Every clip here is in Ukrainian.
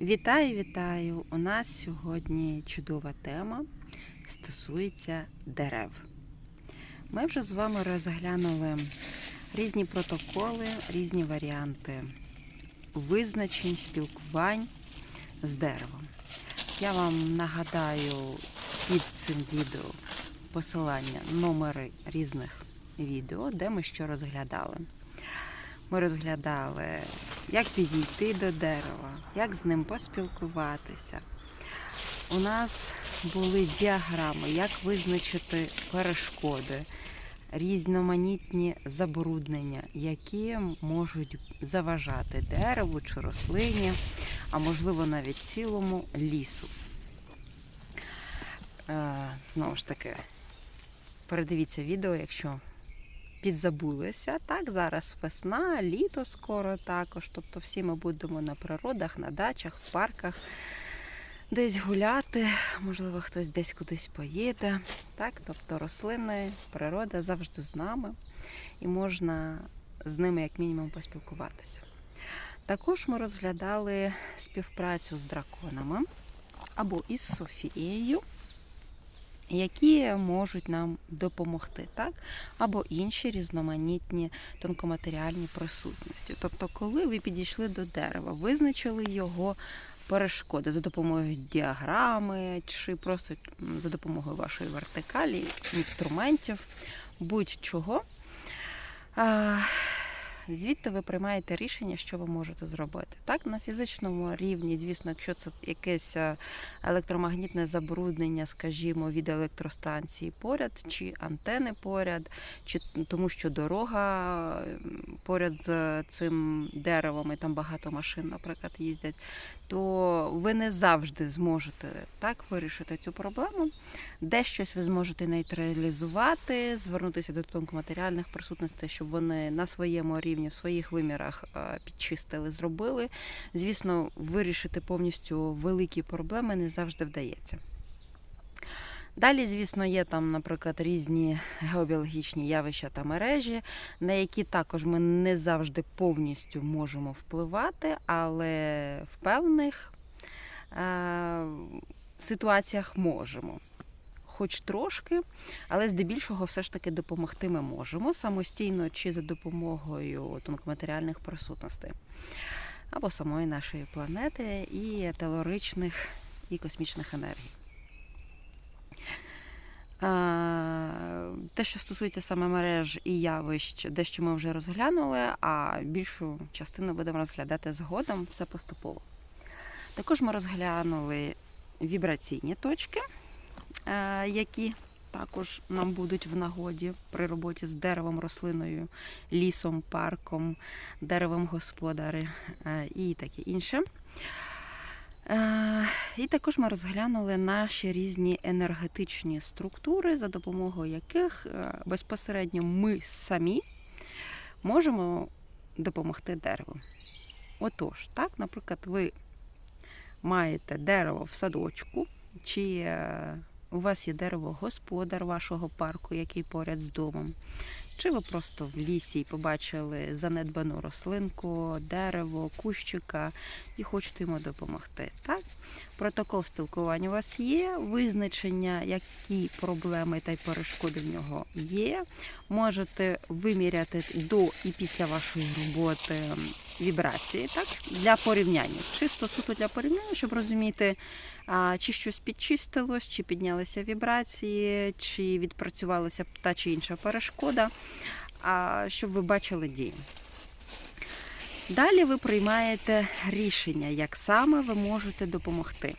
Вітаю, вітаю! У нас сьогодні чудова тема стосується дерев. Ми вже з вами розглянули різні протоколи, різні варіанти визначень, спілкувань з деревом. Я вам нагадаю під цим відео посилання номери різних відео, де ми що розглядали. Ми розглядали, як підійти до дерева, як з ним поспілкуватися. У нас були діаграми, як визначити перешкоди, різноманітні забруднення, які можуть заважати дереву чи рослині, а можливо навіть цілому лісу. Е, Знову ж таки, передивіться відео, якщо підзабулися. Так, зараз весна, літо скоро також. Тобто всі ми будемо на природах, на дачах, в парках, десь гуляти, можливо, хтось десь кудись поїде. Так, тобто рослини, природа завжди з нами і можна з ними як мінімум поспілкуватися. Також ми розглядали співпрацю з драконами або із Софією які можуть нам допомогти, так? або інші різноманітні тонкоматеріальні присутності. Тобто, коли ви підійшли до дерева, визначили його перешкоди за допомогою діаграми, чи просто за допомогою вашої вертикалі, інструментів, будь-чого. Звідти ви приймаєте рішення, що ви можете зробити. Так, на фізичному рівні, звісно, якщо це якесь електромагнітне забруднення, скажімо, від електростанції поряд, чи антени поряд, чи тому, що дорога поряд з цим деревом, і там багато машин, наприклад, їздять, то ви не завжди зможете так вирішити цю проблему. Дещось ви зможете нейтралізувати, звернутися до тонкоматеріальних присутностей, щоб вони на своєму рівні, в своїх вимірах підчистили, зробили. Звісно, вирішити повністю великі проблеми не завжди вдається. Далі, звісно, є там, наприклад, різні геобіологічні явища та мережі, на які також ми не завжди повністю можемо впливати, але в певних е- ситуаціях можемо. Хоч трошки, але здебільшого все ж таки допомогти ми можемо самостійно чи за допомогою тонкоматеріальних присутностей або самої нашої планети і телоричних і космічних енергій. Те, що стосується саме мереж і явищ, дещо ми вже розглянули, а більшу частину будемо розглядати згодом все поступово. Також ми розглянули вібраційні точки, які також нам будуть в нагоді при роботі з деревом, рослиною, лісом, парком, деревом господари і таке інше. І також ми розглянули наші різні енергетичні структури, за допомогою яких безпосередньо ми самі можемо допомогти дереву. Отож, так, наприклад, ви маєте дерево в садочку, чи у вас є дерево господар вашого парку, який поряд з домом. Чи ви просто в лісі побачили занедбану рослинку, дерево, кущика і хочете йому допомогти. Так? Протокол спілкування у вас є, визначення, які проблеми та й перешкоди в нього є. Можете виміряти до і після вашої роботи вібрації так? для порівняння. Чисто суто для порівняння, щоб розуміти, чи щось підчистилось, чи піднялися вібрації, чи відпрацювалася та чи інша перешкода, щоб ви бачили дії. Далі ви приймаєте рішення, як саме ви можете допомогти.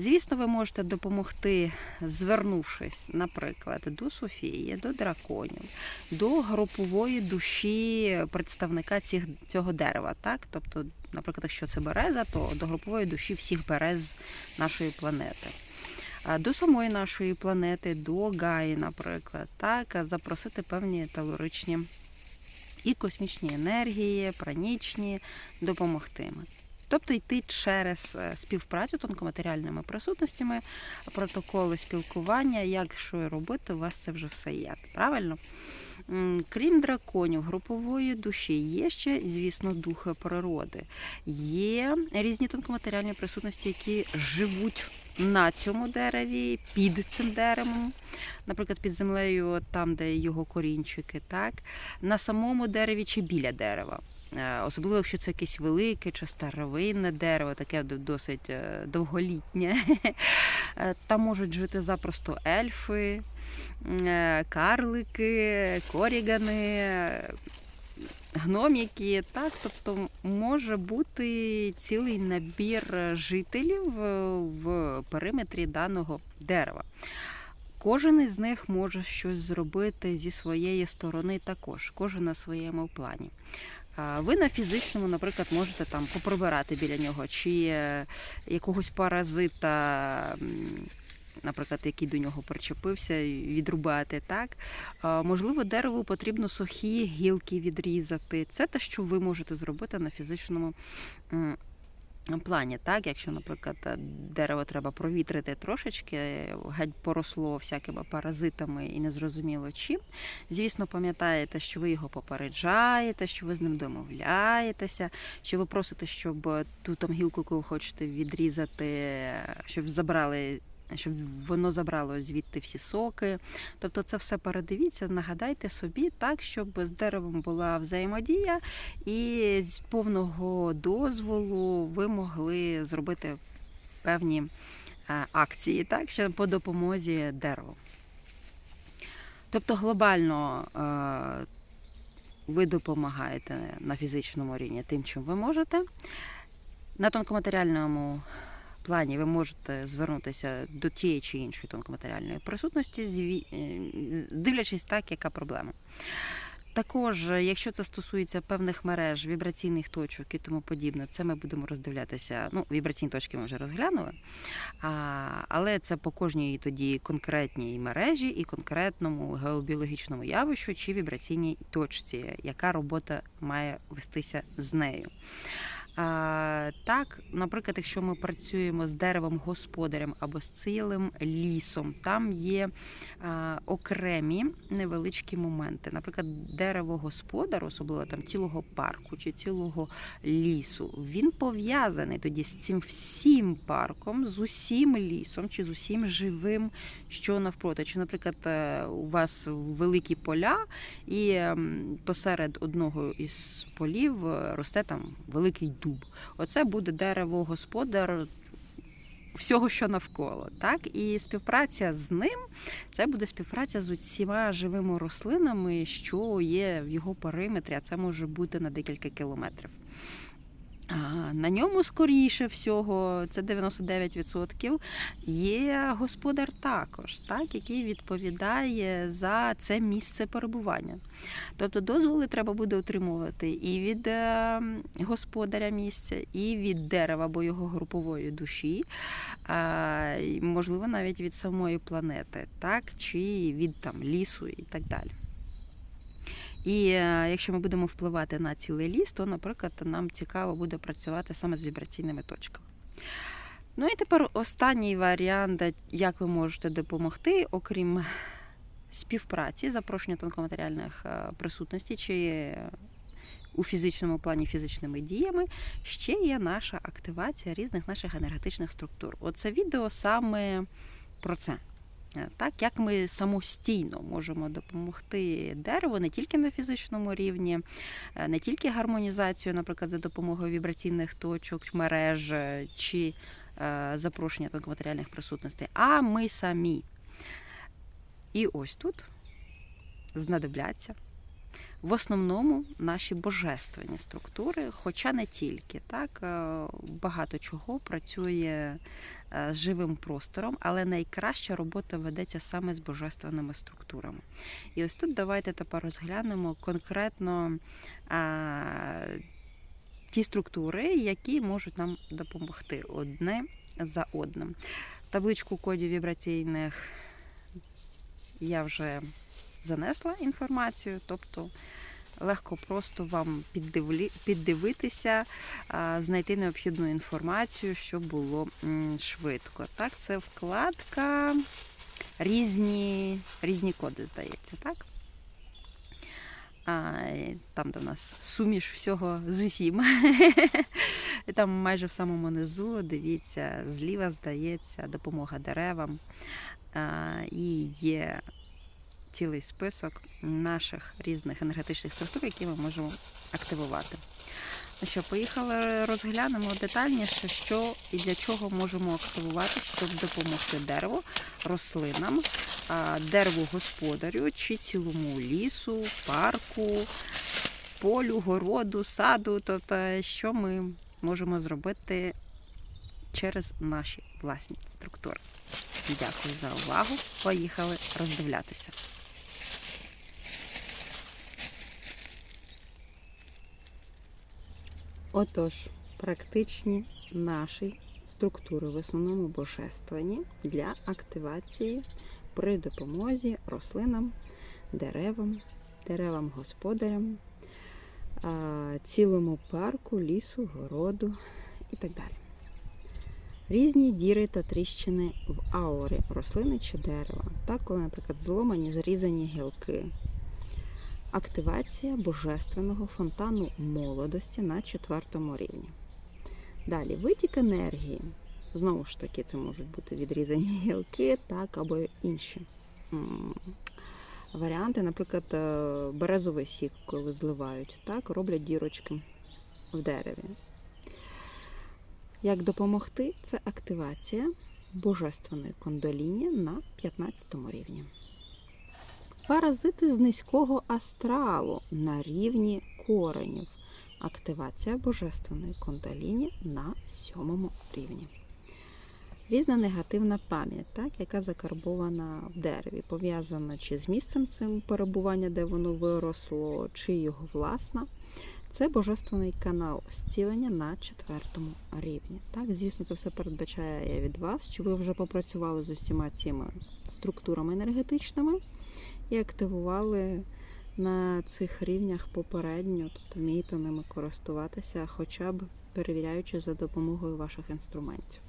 Звісно, ви можете допомогти, звернувшись, наприклад, до Софії, до драконів, до групової душі представника цього дерева. Так? Тобто, наприклад, якщо це береза, то до групової душі всіх берез нашої планети. До самої нашої планети, до Гаї, наприклад, так, запросити певні телоричні і космічні енергії, пранічні, допомогти. Тобто йти через е, співпрацю тонкоматеріальними присутностями, протоколи спілкування, як що робити, у вас це вже все є. Правильно? Крім драконів, групової душі, є ще, звісно, духи природи. Є різні тонкоматеріальні присутності, які живуть на цьому дереві, під цим деревом, наприклад, під землею, там, де його корінчики, так, на самому дереві чи біля дерева. Е, Особливо, якщо це якесь велике чи старовинне дерево, таке досить е, довголітнє. Е, Там можуть жити запросто ельфи, карлики, корігани, гноміки. Так? Тобто може бути цілий набір жителів в периметрі даного дерева. Кожен із них може щось зробити зі своєї сторони також, кожен на своєму плані. Ви на фізичному, наприклад, можете там поприбирати біля нього, чи якогось паразита, наприклад, який до нього причепився, відрубати. Так? Можливо, дереву потрібно сухі гілки відрізати. Це те, що ви можете зробити на фізичному плані. Так? Якщо, наприклад, е, дерево треба провітрити трошечки, геть поросло всякими паразитами і незрозуміло чим. Звісно, пам'ятаєте, що ви його попереджаєте, що ви з ним домовляєтеся, що ви просите, щоб ту там гілку, яку ви хочете відрізати, щоб забрали. Щоб воно забрало звідти всі соки. Тобто це все передивіться, нагадайте собі так, щоб з деревом була взаємодія, і з повного дозволу ви могли зробити певні е, акції, так, ще по допомозі дереву. Тобто глобально е, ви допомагаєте на фізичному рівні тим, чим ви можете. На тонкоматеріальному плані ви можете звернутися до тієї чи іншої тонкоматеріальної присутності, е, дивлячись так, яка проблема. Також, е, якщо це стосується певних мереж, вібраційних точок і тому подібне, це ми будемо роздивлятися. Ну, вібраційні точки ми вже розглянули, а, але це по кожній тоді конкретній мережі і конкретному геобіологічному явищу чи вібраційній точці, яка робота має вестися з нею. Так, наприклад, якщо ми працюємо з деревом господарем або з цілим лісом, там є окремі невеличкі моменти. Наприклад, дерево господар, особливо там цілого парку чи цілого лісу, він пов'язаний тоді з цим всім парком, з усім лісом чи з усім живим, що навпроти. Чи, наприклад, е, у вас великі поля, і ем, посеред одного із полів е, росте там великий дуб. Оце буде дерево господар всього, що навколо. Так? І співпраця з ним це буде співпраця з усіма живими рослинами, що є в його периметрі, а це може бути на декілька кілометрів. На ньому, скоріше всього, це 99%, є господар також, так, який відповідає за це місце перебування. Тобто дозволи треба буде отримувати і від е, господаря місця, і від дерева або його групової душі, можливо, навіть від самої планети, так, чи від там, лісу і так далі. І е, якщо ми будемо впливати на цілий ліс, то, наприклад, нам цікаво буде працювати саме з вібраційними точками. Ну і тепер останній варіант, як ви можете допомогти, окрім співпраці, запрошення тонкоматеріальних е, присутностей чи у фізичному плані фізичними діями, ще є наша активація різних наших енергетичних структур. Оце відео саме про це. Е, Так, як ми самостійно можемо допомогти дереву не тільки на фізичному рівні, е, не тільки гармонізацію, наприклад, за допомогою вібраційних точок, мереж е, чи запрошення тонкоматеріальних присутностей, а ми самі. І ось тут знадобляться в основному наші божественні структури, хоча не тільки так, е, багато чого працює е, з живим простором, але найкраща робота ведеться саме з божественними структурами. І ось тут давайте тепер розглянемо конкретно а, ті структури, які можуть нам допомогти одне за одним. Табличку кодів вібраційних я вже занесла інформацію, тобто легко просто вам піддивитися, знайти необхідну інформацію, щоб було швидко. Так, це вкладка різні, різні коди, здається, так? А, там, де в нас суміш всього з усім. І Там майже в самому низу, дивіться, зліва здається допомога деревам. А, І є цілий список наших різних енергетичних структур, які ми можемо активувати. Ну що, поїхали, розглянемо детальніше, що і для чого можемо активувати, щоб допомогти дереву, рослинам, дереву господарю чи цілому лісу, парку, полю, городу, саду. Тобто, що ми можемо зробити через наші власні структури. Дякую за увагу. Поїхали роздивлятися. Отож, практичні наші структури, в основному божественні, для активації при допомозі рослинам, деревам, деревам-господарям, цілому парку, лісу, городу і так далі. Різні діри та тріщини в аурі рослини чи дерева. Так, коли, наприклад, зломані зрізані гілки. Активація божественного фонтану молодості на четвертому рівні. Далі витік енергії. Знову ж таки, це можуть бути відрізані гілки, так, або інші варіанти. Наприклад, е, березовий сік, коли зливають, так, роблять дірочки в дереві. Як допомогти? Це активація божественної кондоліні на 15 рівні. Паразити з низького астралу на рівні коренів. Активація божественної кондаліні на сьомому рівні. Різна негативна пам'ять, так, яка закарбована в дереві, пов'язана чи з місцем цим перебування, де воно виросло, чи його власна. Це божественний канал зцілення на четвертому рівні. Так, звісно, це все передбачає я від вас, що ви вже попрацювали з усіма цими структурами енергетичними і активували на цих рівнях попередньо, тобто вмієте ними користуватися, хоча б перевіряючи за допомогою ваших інструментів.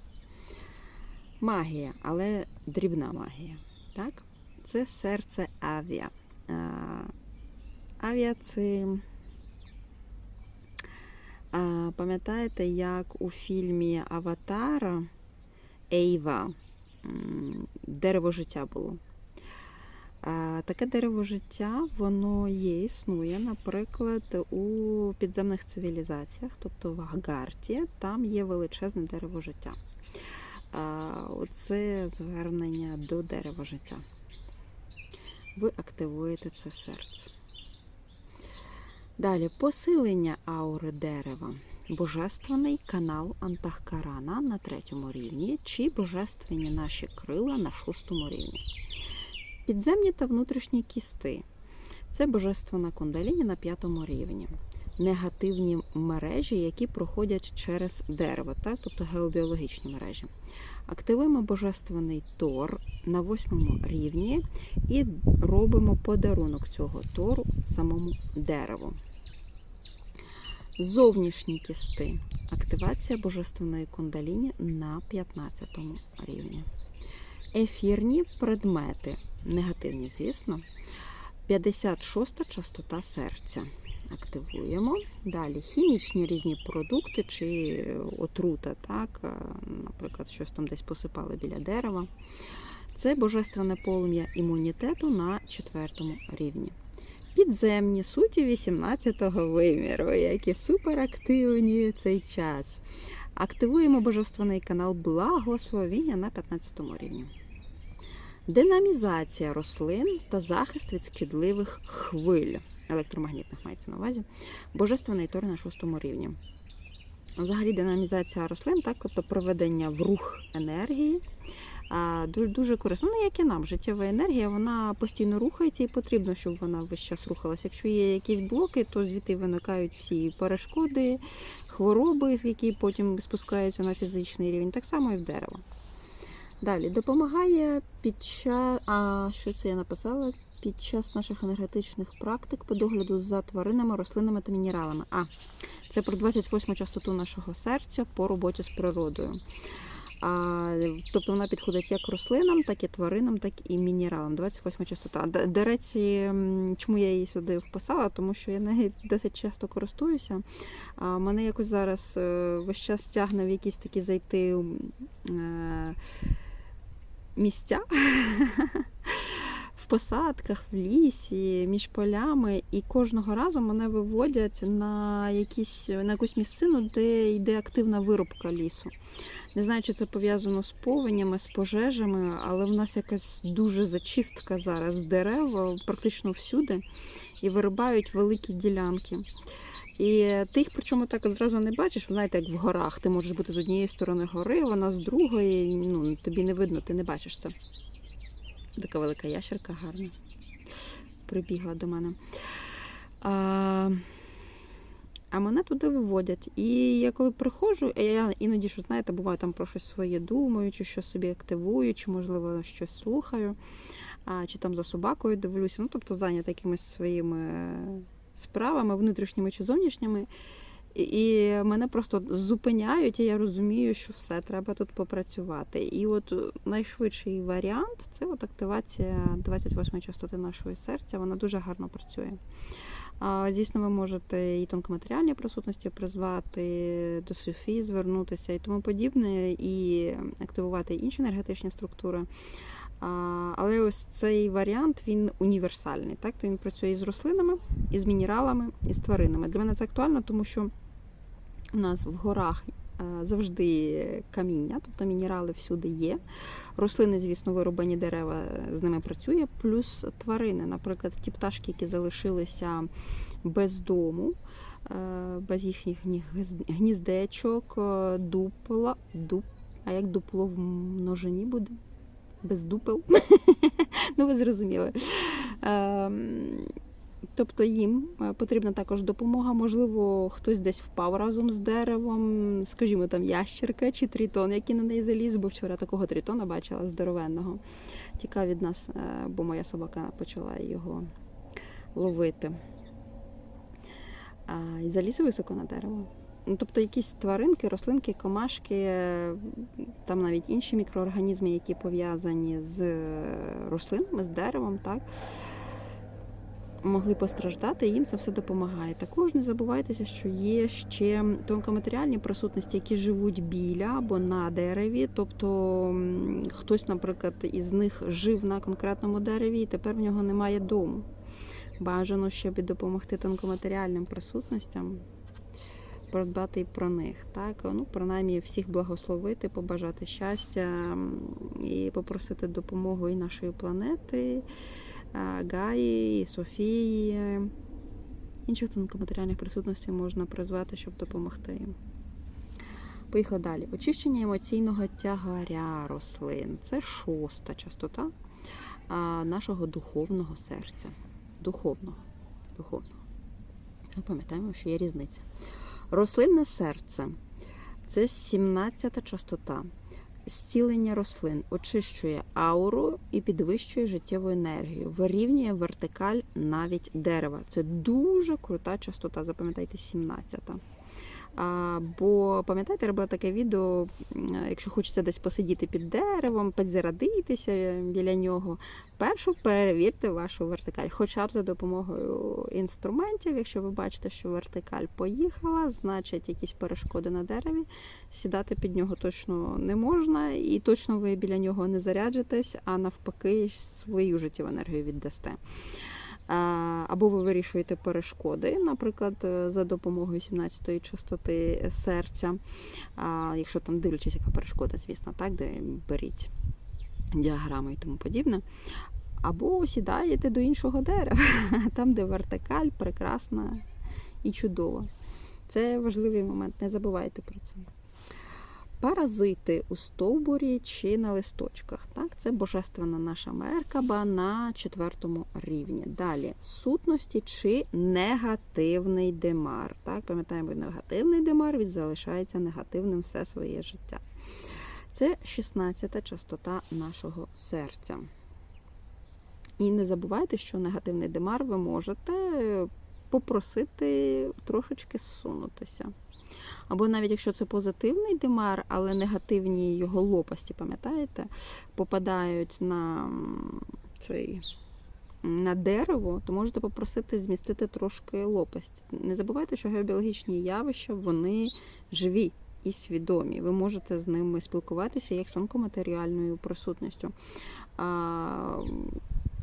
Магія, але дрібна магія. Так? Це серце авіа. Авіа це. Пам'ятаєте, як у фільмі Аватара Ейва дерево життя було? Таке дерево життя, воно є, існує, наприклад, у підземних цивілізаціях, тобто в Агарті, там є величезне дерево життя. Оце звернення до дерева життя. Ви активуєте це серце. Далі посилення аури дерева. Божественний канал Антахкарана на третьому рівні, чи божественні наші крила на шостому рівні. Підземні та внутрішні кісти. Це божественна кундаліні на п'ятому рівні. Негативні мережі, які проходять через дерево, так? тобто геобіологічні мережі. Активуємо божественний тор на восьмому рівні і робимо подарунок цього тору самому дереву. Зовнішні кісти. Активація божественної кундаліні на 15 рівні. Ефірні предмети. Негативні, звісно. 56 частота серця. Активуємо. Далі хімічні різні продукти чи отрута, так, наприклад, щось там десь посипали біля дерева. Це божественне полум'я імунітету на четвертому рівні. Підземні суті 18-го виміру, які суперактивні в цей час. Активуємо божественний канал благословіння на 15 рівні. Динамізація рослин та захист від шкідливих хвиль електромагнітних мається на увазі. Божественний тор на 6 рівні. Взагалі, динамізація рослин, так, тобто проведення в рух енергії. Дуже, корисно. Ну, як і нам, життєва енергія, вона постійно рухається і потрібно, щоб вона весь час рухалася. Якщо є якісь блоки, то звідти виникають всі перешкоди, хвороби, які потім спускаються на фізичний рівень, так само і в дерево. Далі допомагає під час. А що це я написала? Під час наших енергетичних практик по догляду за тваринами, рослинами та мінералами. А, це про 28 частоту нашого серця по роботі з природою. А, тобто вона підходить як рослинам, так і тваринам, так і мінералам. 28 частота. До речі, чому я її сюди вписала? Тому що я нею досить часто користуюся. А мене якось зараз е, весь час тягне в якісь такі зайти е, місця. Посадках, в лісі, між полями, і кожного разу мене виводять на якісь на якусь місцину, де йде активна вирубка лісу. Не знаю, чи це пов'язано з повенями, з пожежами, але в нас якась дуже зачистка зараз дерев практично всюди і вирубають великі ділянки. І ти їх причому так зразу не бачиш, знаєте, як в горах. Ти можеш бути з однієї сторони гори, вона з другої. Ну, тобі не видно, ти не бачиш це. Така велика ящерка гарна. Прибігла до мене. А, а мене туди виводять. І я коли приходжу, я іноді, що знаєте, буває там про щось своє думаю, чи щось собі активую, чи, можливо, щось слухаю, а, чи там за собакою дивлюся. Ну, тобто зайнята якимись своїми справами, внутрішніми чи зовнішніми. І- мене просто зупиняють, і я розумію, що все, треба тут попрацювати. І от найшвидший варіант це от активація 28-ї частоти нашого серця. Вона дуже гарно працює. Звісно, ви можете і тонкоматеріальні присутності призвати, до Софії звернутися і тому подібне, і активувати інші енергетичні структури. Але ось цей варіант він універсальний. Так? То він працює і з рослинами, і з мінералами, і з тваринами. Для мене це актуально, тому що у нас в горах е, завжди каміння, тобто мінерали всюди є. Рослини, звісно, вирубані дерева з ними працює, плюс тварини, наприклад, ті пташки, які залишилися без дому, е, без їхніх гніздечок, е, дупла, дуп, а як дупло в множині буде? Без дупел. ну, ви зрозуміли. Ем, Тобто їм е, потрібна також допомога. Можливо, хтось десь впав разом з деревом, скажімо, там ящерка чи тритон, який на неї заліз, бо вчора такого тритона бачила здоровенного. Тікав від нас, е, бо моя собака почала його ловити. І заліз високо на дерево. Ну, тобто якісь тваринки, рослинки, комашки, там навіть інші мікроорганізми, які пов'язані з е, рослинами, з деревом, так, могли постраждати, і їм це все допомагає. Також не забувайтеся, що є ще тонкоматеріальні присутності, які живуть біля або на дереві. Тобто хтось, наприклад, із них жив на конкретному дереві, і тепер в нього немає дому. Бажано, щоб допомогти тонкоматеріальним присутностям. Продбати і про них, так ну принаймні всіх благословити, побажати щастя і попросити допомогу і нашої планети, Гаї, і Софії. Інших тонкоматеріальних присутностей можна призвати, щоб допомогти їм. Поїхали далі. Очищення емоційного тягаря рослин. Це шоста частота нашого духовного серця. Духовного. Духовного. Пам'ятаємо, що є різниця. Рослинне серце це 17 частота. Зцілення рослин очищує ауру і підвищує життєву енергію, вирівнює вертикаль навіть дерева. Це дуже крута частота, запам'ятайте, 17. Бо пам'ятаєте, робила таке відео, якщо хочеться десь посидіти під деревом, підзарадитися біля нього. Першу перевірте вашу вертикаль, хоча б за допомогою інструментів. Якщо ви бачите, що вертикаль поїхала, значить якісь перешкоди на дереві. Сідати під нього точно не можна, і точно ви біля нього не заряджитесь, а навпаки, свою життєву енергію віддасте. Або ви вирішуєте перешкоди, наприклад, е, за допомогою 17-ї частоти серця, якщо там дивлячись, яка перешкода, звісно, так, де беріть діаграми і тому подібне. Або сідаєте до іншого дерева, там, де вертикаль прекрасна і чудова. Це важливий момент, не забувайте про це. Паразити у стовбурі чи на листочках. Так? Це божественна наша меркаба на четвертому рівні. Далі сутності чи негативний демар. Так? Пам'ятаємо, негативний демар він залишається негативним все своє життя. Це 16-та частота нашого серця. І не забувайте, що негативний димар ви можете попросити трошечки зсунутися. Або навіть якщо це позитивний димар, але негативні його лопасті, пам'ятаєте, попадають на цей. На дерево, то можете попросити змістити трошки лопасть. Не забувайте, що геобіологічні явища вони живі і свідомі. Ви можете з ними спілкуватися як з тонкоматеріальною присутністю. А,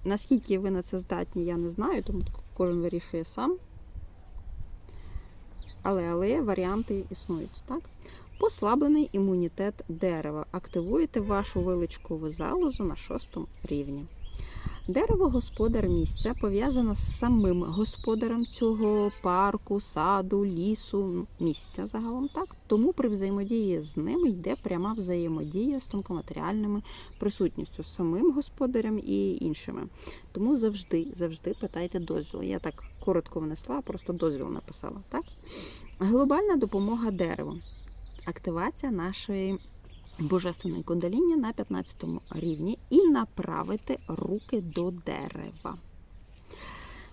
наскільки ви на це здатні, я не знаю, тому кожен вирішує сам. Але, але варіанти існують, так? Послаблений імунітет дерева. Активуєте вашу виличкову залозу на шостому рівні. Дерево господар місця пов'язано з самим господарем цього парку, саду, лісу, місця загалом так. Тому при взаємодії з ним йде пряма взаємодія з тонкоматеріальними присутністю, самим господарем і іншими. Тому завжди, завжди питайте дозвіл. Я так коротко внесла, просто дозвіл написала. Так? Глобальна допомога дереву. Активація нашої божественної кундаліні на 15 рівні і направити руки до дерева.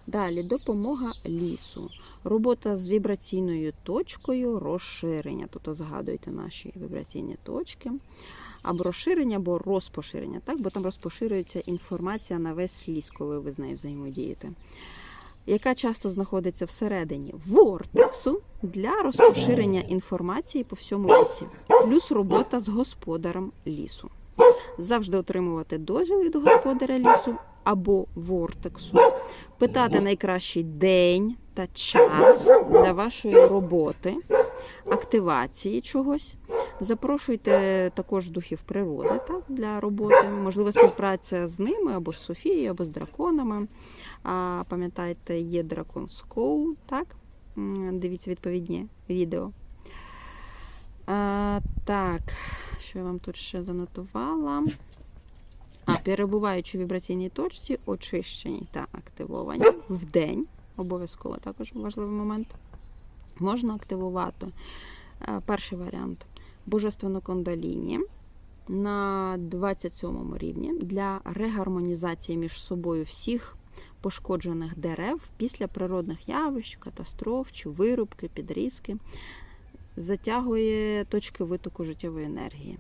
Далі допомога лісу. Робота з вібраційною точкою розширення. Тобто згадуйте наші вібраційні точки. Або розширення, або розпоширення, так? бо там розпоширюється інформація на весь ліс, коли ви з нею взаємодієте. Яка часто знаходиться всередині вортексу для розпоширення інформації по всьому лісі, плюс робота з господарем лісу. Завжди отримувати дозвіл від господаря лісу або вортексу, питати найкращий день та час для вашої роботи, активації чогось. Запрошуйте також духів природи так, для роботи, можливо, співпраця з ними або з Софією, або з драконами. А, Пам'ятайте, є дракон Скоу, так? Дивіться відповідні відео. А, так, що я вам тут ще занотувала? А, перебуваючи в вібраційній точці, очищені та активовані в день, обов'язково також важливий момент, можна активувати. Перший варіант божественну кондаліні на 27 рівні для регармонізації між собою всіх пошкоджених дерев після природних явищ, катастроф чи вирубки, підрізки, затягує точки витоку життєвої енергії.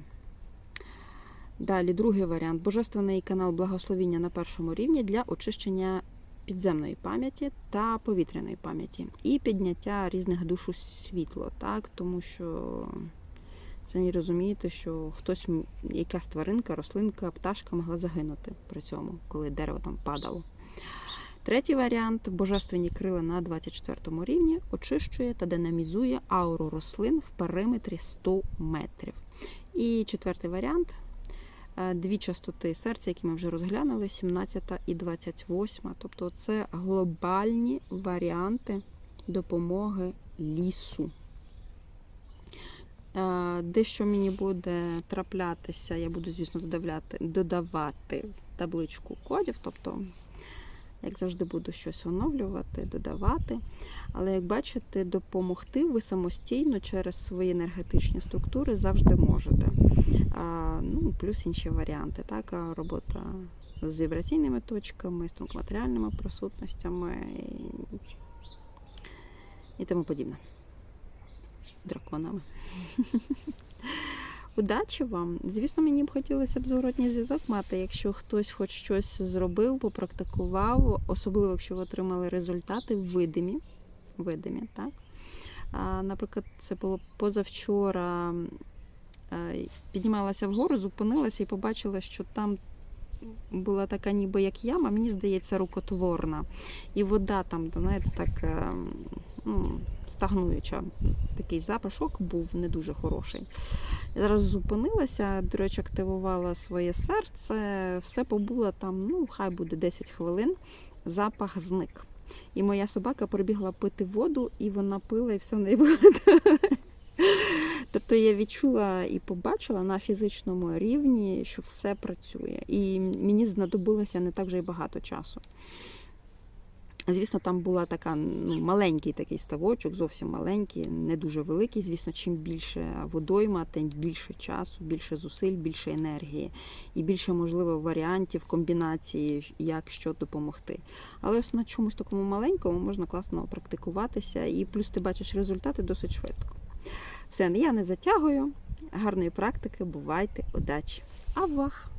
Далі, другий варіант божественний канал благословіння на першому рівні для очищення підземної пам'яті та повітряної пам'яті і підняття різних душ у світло, так? тому що самі розумієте, що хтось, якась тваринка, рослинка, пташка могла загинути при цьому, коли дерево там падало. Третій варіант божественні крила на 24 рівні очищує та динамізує ауру рослин в периметрі 100 метрів. І четвертий варіант е, дві частоти серця, які ми вже розглянули, 17 і 28. Тобто це глобальні варіанти допомоги лісу. Е, Дещо мені буде траплятися, я буду, звісно, додавати, додавати табличку кодів, тобто, як завжди, буду щось оновлювати, додавати. Але, як бачите, допомогти ви самостійно через свої енергетичні структури завжди можете. А, ну, плюс інші варіанти, так, робота з вібраційними точками, з тонкоматеріальними присутностями і тому подібне. Драконами. Удачі вам! Звісно, мені б хотілося б зворотній зв'язок мати, якщо хтось хоч щось зробив, попрактикував, особливо якщо ви отримали результати видимі. видимі так? Наприклад, це було позавчора. Піднімалася вгору, зупинилася і побачила, що там була така ніби як яма, мені здається, рукотворна. І вода там, знаєте, так е, ну, стагнуюча. Такий запашок був не дуже хороший. Зараз зупинилася, до речі, активувала своє серце, все побуло там, ну, хай буде 10 хвилин, запах зник. І моя собака прибігла пити воду, і вона пила, і все в неї було. Тобто я відчула і побачила на фізичному рівні, що все працює. І мені знадобилося не так вже й багато часу. Звісно, там була така ну, маленький такий ставочок, зовсім маленький, не дуже великий. Звісно, чим більше водойма, тим більше часу, більше зусиль, більше енергії і більше можливо варіантів комбінації, як що допомогти. Але ось на чомусь такому маленькому можна класно практикуватися, і плюс ти бачиш результати досить швидко. Все, я не затягую. Гарної практики, бувайте, удачі! Авах!